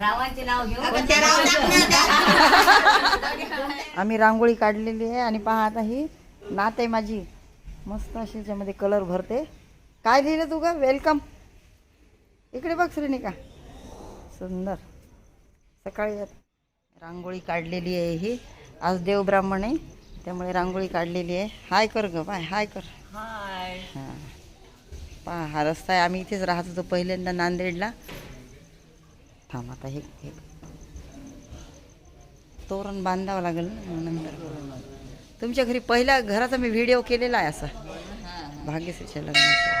रावांचे नाव घेऊ आम्ही रांगोळी काढलेली आहे आणि पहा आता ही नात आहे माझी. मस्त अशी याच्यामध्ये कलर भरते. काय लिहिलं तू का वेलकम इकडे बघ श्रेनिका. सुंदर. सकाळी रांगोळी काढलेली आहे ही. आज देव ब्राह्मण आहे त्यामुळे रांगोळी काढलेली आहे. हाय कर ग बाय हाय कर. हाय. हां. पहा हा रस्ता आहे. आम्ही इथेच राहत होतो पहिल्यांदा नांदेडला. थांब आता हे हे तोरण बांधावं लागेल ना नंतर. तुमच्या घरी पहिल्या घराचा मी व्हिडिओ केलेला आहे असा. भाग्यश्रीच्या लग्नाचा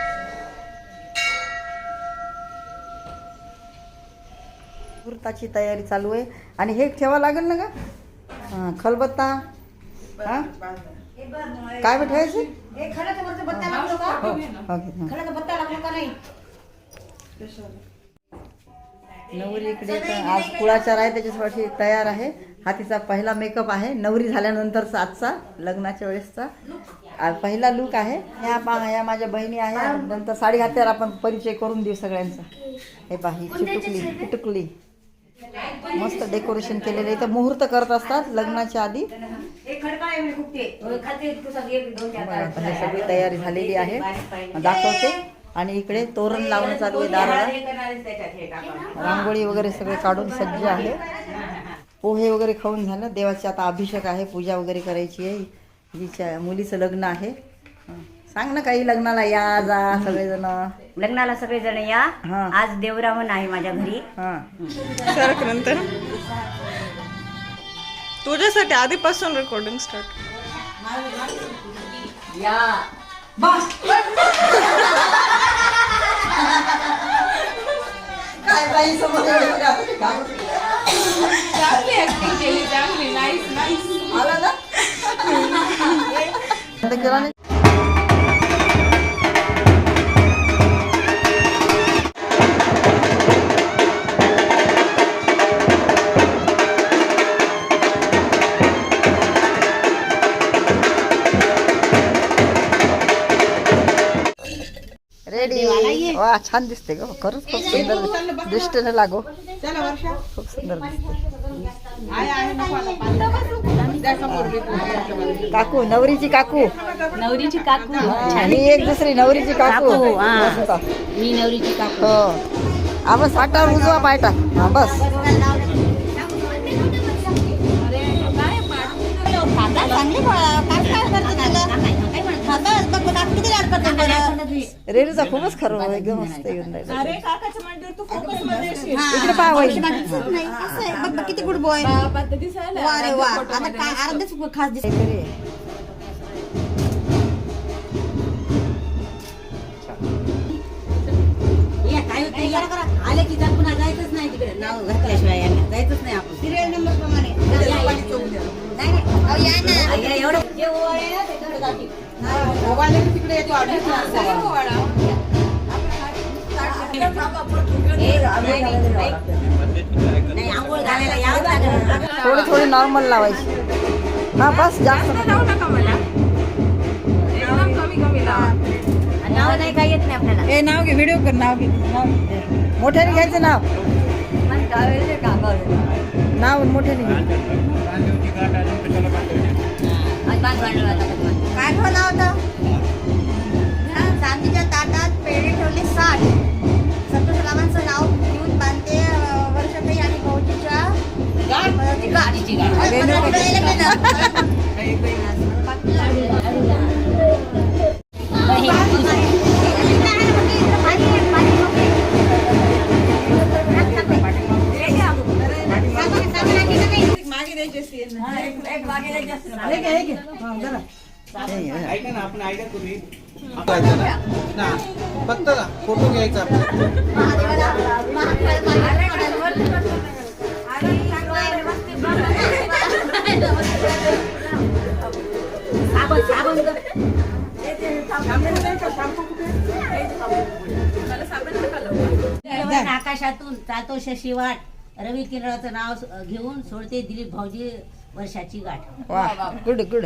मुहूर्ताची तयारी चालू आहे. आणि हे ठेवा लागेल ना का हां खलबत्ता. हां? काय ठेवायचे? हे खरंच वरचं बत्ता लागलो का? हो ओके नवरी इकडे तर आज कुळाचार आहे त्याच्यासाठी तयार आहे. हा तिचा पहिला मेकअप आहे. नवरी झाल्यानंतरचा आजचा लग्नाच्या वेळेसचा. पहिला लुक आहे. ह्या पा या माझ्या बहिणी आहे. नंतर साडी घातल्यावर आपण परिचय करून देऊ सगळ्यांचा. हे पहा ही चिटुकली चिटुकली मस्त डेकोरेशन केलेलं आहे. तर मुहूर्त करत असतात लग्नाच्या आधी. सगळी तयारी झालेली आहे. दाखवते. आणि इकडे तोरण लावणं चालू आहे दाराला. रांगोळी वगैरे सगळे काढून सज्ज आहे. पोहे वगैरे खाऊन झालं. देवाचे आता अभिषेक आहे पूजा वगैरे करायची आहे. हिच्या मुलीचं लग्न आहे. हं. सांग ना काही लग्नाला या जा सगळेजण. लग्नाला सगळे जण या. हा. आज देवरामन आहे माझ्या घरी. हां. सरक नंतर. तुझ्यासाठी आधीपासून रेकॉर्डिंग स्टार्ट या. काय बाई समोर आला ना आता केला नाही रेडी वा छान दिसते ग. खरंच खूप सुंदर दृष्टीने लागो. खूप सुंदर दिसते काकू नवरीची काकू. नवरीची काकू. हा, एक दुसरी नवरीची काकू. हा. मी नवरीची काकू. हो. आपण साठावर उजवा पायटा. हा बस. रेणूचा खूपच खरं एकदम मस्त येऊन राहिलं. इकडे पहा वहिनी. किती गुड बॉय वा रे वा. आता काय अर्धच खास दिसत काहीतरी. आले की जात पुन्हा जायचंच नाही तिकडे. नाव घातल्याशिवाय यांना जायचंच नाही आपण. सिरियल नंबर प्रमाणे. नाही, नाही. या, एवढं. जे ते तेवढं जातील. हे, नाही, नाही, नाही. नाही, आंघोळ घालायला यावंच लागेल. थोडी थोडी नॉर्मल लावायची हा बस जास्त नको. नाव नाही काही येत नाही आपल्याला ए नाव घे व्हिडिओ कर नाव घे मोठ्याने घ्यायचं नाव गावाला. नाव मोठ्याने घ्यायचं ठेवला होता हा, चांदीच्या ताटात पेढे ठेवले साठ. संतोषरामांचं नाव घेऊन बांधते वर्षाताई आणि भाऊजीच्या अं, गाडीची गाडी. गाठ. पुढे गेलं. ना. ऐका ना आपण ऐका तुम्ही ना फक्त फोटो घ्यायचा आकाशातून चालतो शशिवाट रवी किरणाचं नाव घेऊन सोडते दिलीप भाऊजी. वर्षाची गाठ. वा गुड गुड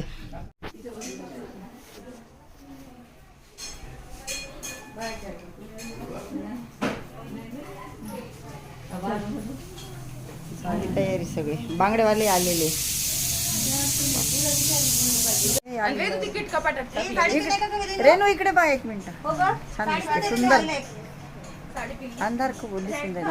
तयारी सगळी. बांगडेवाले आलेले? रेणू इकडे बा एक मिनिट. हो? छान दिसते, सुंदर. अंधार खूप बोलली सुंदर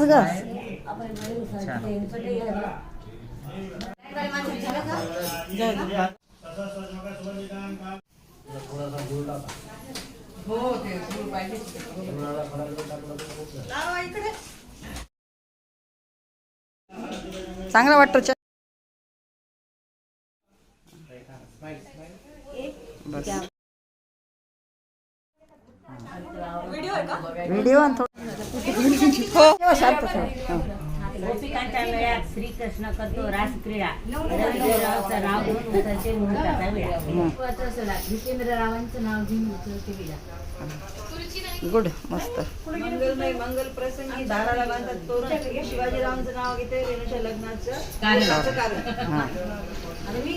हा हाच ग. चांगला वाटतो बस. व्हिडिओ आणि थोडं हो शांत थोडं. गोपिकांच्या गुड मस्त. मंगल प्रसंगी दाराला बांधतात तोरण. शिवाजीरावांचं नाव घेते रेणूच्या लग्नाचं. लग्नाचं कारण आणि मी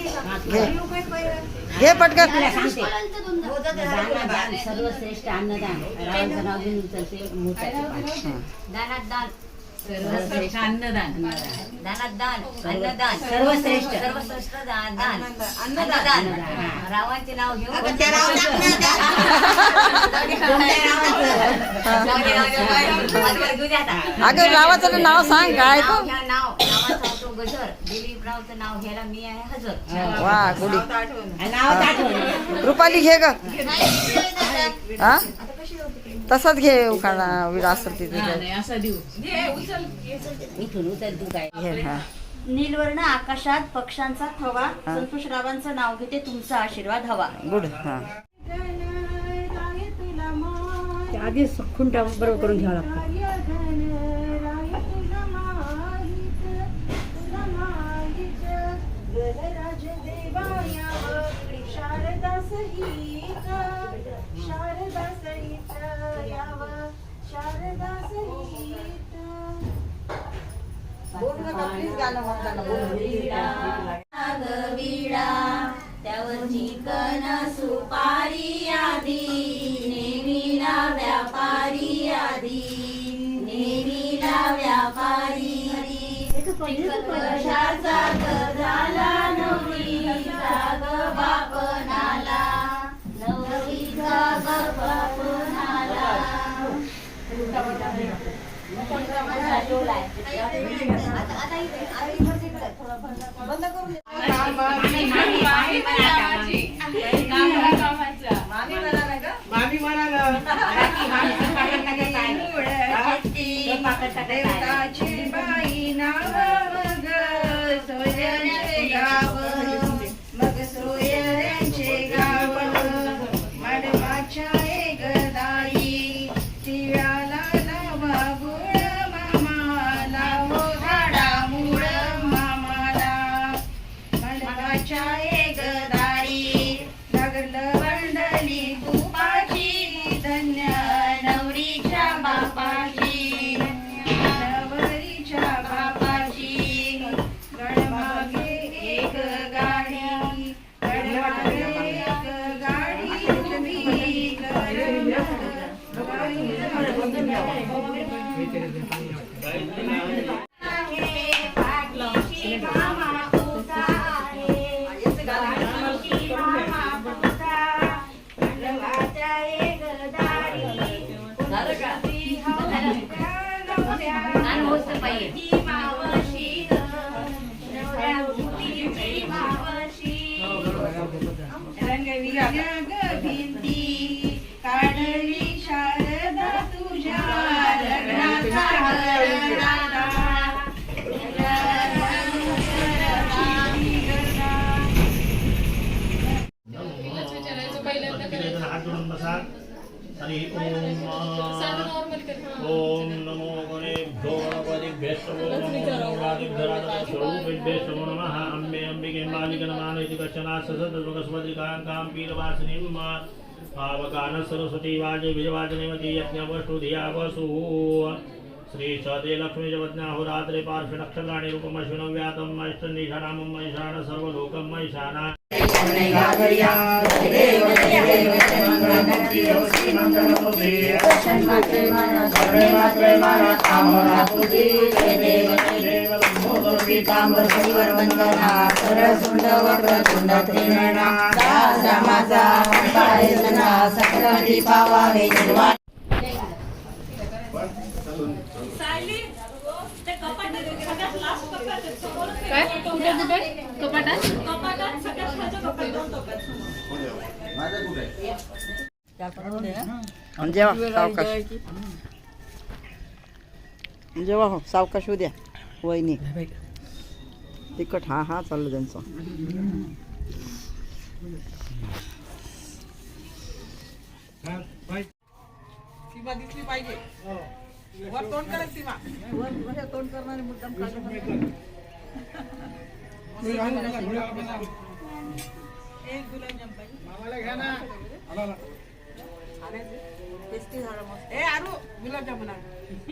घे. पटकन. सर्वश्रेष्ठ अन्नदान. रावांचं नाव घेऊन. दानात दान. सर्वश्रेष्ठ अन्नदान. दानात दान. अन्नदान. सर्वश्रेष्ठ. सर्वश्रेष्ठ दान दान. अन्नदान. अन्नदान. हा. रावांचे नाव घेऊन अगं, रावाचं नाव सांग काय नाव तो घ्या, नाव नावाचा होतो गजर. दिलीपरावचं नाव घ्यायला मी आहे हजर. वा गुडी रुपाली घे ग. हा? तसंच घे उखाणा विरा असेल तिथे नीलवर्ण आकाशात पक्ष्यांचा थवा. संतोषरावांचं नाव घेते तुमचा आशीर्वाद हवा. गुड हा. आधी खुंटा बरोबर करून घ्यावा लागतो. शारदा सहित कशाचा झाला नवरीचा ग बापनाला. नवरीचा ग बापनाला. बंद करून हरी ओम ओम नमो गणेभ्यो गणपतिभ्यश्च नमो स्वरूपेभ्यश्च नमः। अम्बे अम्बिके मालिकनमानयति कश्चना ससदुर्गस्वद्रिकां कां पीरवासिनीं पावकान सरस्वती वाजे विजवाजनेवती यज्ञवस्तु धिया वसु श्री सदे लक्ष्मी जपज्ञाहुरात्रे पार्श्व नक्षत्राणि रूपमश्विनव्यातं मैष्टन्निषाणामं मैषाण सर्वलोकं मैषाना काय कुठे कुठे कपाटात कपाटात सगळ्यात खालच्या कपाटात? जेवा सावकाश. जेवा हो सावकाश होऊ द्या वहिनी. तिखट हा हा चाललं त्यांचं. तोंड करणारे मुद्दाम गुलाबजामुन